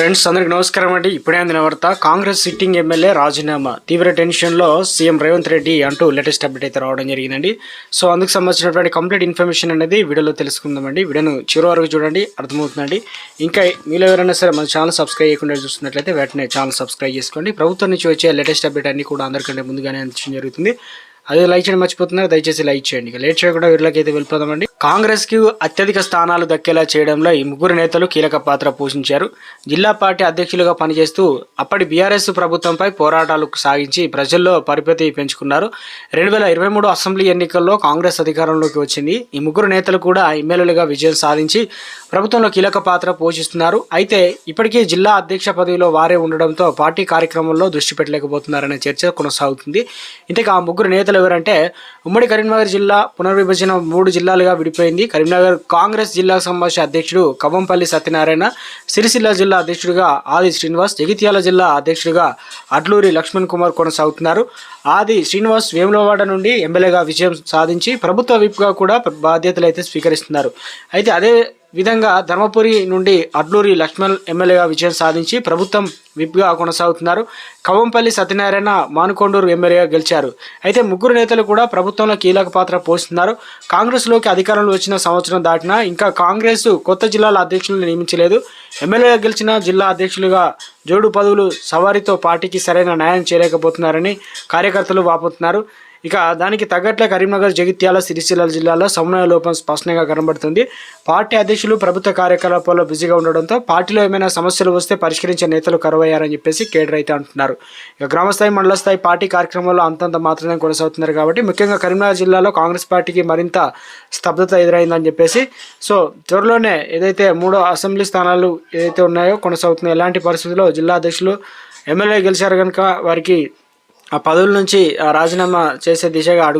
Friends అందరికి నమస్కారం అండి. ఇప్పుడే అందిన వార్త కాంగ్రెస్ సిట్టింగ్ ఎమ్మెల్యే రాజీనామా. తీవ్ర టెన్షన్లో సీఎం రేవంత్ రెడ్డి అంటూ లేటెస్ట్ అప్డేట్ అయితే రావడం జరిగిందండి. సో అందుకు సంబంధించినటువంటి కంప్లీట్ ఇన్ఫర్మేషన్ అనేది వీడియోలో తెలుసుకుందామండి. వీడియోను చివరి వరకు చూడండి అర్థమవుతుందండి. ఇంకా మీలో ఎవరైనా సరే మన ఛానల్ సబ్స్క్రైబ్ చేయకుండా చూస్తున్నట్లయితే వెంటనే ఛానల్ సబ్స్క్రైబ్ చేసుకోండి. ప్రభుత్వం నుంచి వచ్చే లేటెస్ట్ అప్డేట్ అన్ని కూడా అందరికంటే ముందుగానే అందించడం జరుగుతుంది. అదే లైక్ చేయడం మర్చిపోతున్నారు దయచేసి లైక్ చేయండి. లేట్ చేయకుండా వీళ్ళకి అయితే వెళ్ళిపోదామండి. కాంగ్రెస్కి అత్యధిక స్థానాలు దక్కేలా చేయడంలో ఈ ముగ్గురు నేతలు కీలక పాత్ర పోషించారు. జిల్లా పార్టీ అధ్యక్షులుగా పనిచేస్తూ అప్పటి బీఆర్ఎస్ ప్రభుత్వంపై పోరాటాలు సాగించి ప్రజల్లో పరిపతి పెంచుకున్నారు. రెండు వేల ఇరవై మూడు అసెంబ్లీ ఎన్నికల్లో కాంగ్రెస్ అధికారంలోకి వచ్చింది. ఈ ముగ్గురు నేతలు కూడా ఎమ్మెల్యేలుగా విజయం సాధించి ప్రభుత్వంలో కీలక పాత్ర పోషిస్తున్నారు. అయితే ఇప్పటికీ జిల్లా అధ్యక్ష పదవిలో వారే ఉండడంతో పార్టీ కార్యక్రమంలో దృష్టి పెట్టలేకపోతున్నారనే చర్చ కొనసాగుతుంది. ఇంతకు ఆ ముగ్గురు నేతలు ఎవరంటే ఉమ్మడి కరీంనగర్ జిల్లా పునర్విభజన మూడు జిల్లాలుగా విడిపోయింది. కరీంనగర్ కాంగ్రెస్ జిల్లా సంబంధించిన అధ్యక్షుడు కవంపల్లి సత్యనారాయణ సిరిసిల్ల జిల్లా అధ్యక్షుడిగా ఆది శ్రీనివాస్ జగిత్యాల జిల్లా అధ్యక్షుడిగా అడ్లూరి లక్ష్మణ్ కుమార్ కొనసాగుతున్నారు. ఆది శ్రీనివాస్ వేములవాడ నుండి ఎమ్మెల్యేగా విజయం సాధించి ప్రభుత్వ విప్గా కూడా బాధ్యతలు అయితే స్వీకరిస్తున్నారు. అయితే అదే విధంగా ధర్మపురి నుండి అడ్లూరి లక్ష్మణ్ ఎమ్మెల్యేగా విజయం సాధించి ప్రభుత్వం విప్గా కొనసాగుతున్నారు. కవంపల్లి సత్యనారాయణ మానుకొండూరు ఎమ్మెల్యేగా గెలిచారు. అయితే ముగ్గురు నేతలు కూడా ప్రభుత్వంలో కీలక పాత్ర పోషిస్తున్నారు. కాంగ్రెస్లోకి అధికారంలో వచ్చిన సంవత్సరం దాటినా ఇంకా కాంగ్రెస్ కొత్త జిల్లాల అధ్యక్షులను నియమించలేదు. ఎమ్మెల్యేగా గెలిచిన జిల్లా అధ్యక్షులుగా జోడు పదవులు సవారితో పార్టీకి సరైన న్యాయం చేయలేకపోతున్నారని కార్యకర్తలు వాపోతున్నారు. ఇక దానికి తగ్గట్లే కరీంనగర్ జగిత్యాల సిరిసిల్ల జిల్లాలో సమన్వయ లోపం స్పష్టంగా కనబడుతుంది. పార్టీ అధ్యక్షులు ప్రభుత్వ కార్యకలాపాల్లో బిజీగా ఉండడంతో పార్టీలో ఏమైనా సమస్యలు వస్తే పరిష్కరించే నేతలు కరువయ్యారని చెప్పేసి కేడర్ అయితే అంటున్నారు. ఇక గ్రామస్థాయి మండల స్థాయి పార్టీ కార్యక్రమాల్లో అంతంత మాత్రమే కొనసాగుతున్నారు కాబట్టి ముఖ్యంగా కరీంనగర్ జిల్లాలో కాంగ్రెస్ పార్టీకి మరింత స్తబ్దత ఎదురైందని చెప్పేసి సో త్వరలోనే ఏదైతే మూడో అసెంబ్లీ స్థానాలు ఏదైతే ఉన్నాయో కొనసాగుతున్నాయో ఎలాంటి పరిస్థితుల్లో జిల్లా అధ్యక్షులు ఎమ్మెల్యే గెలిచారు కనుక వారికి ఆ పదవుల నుంచి ఆ, రాజీనామా చేసే దిశగా అడుగు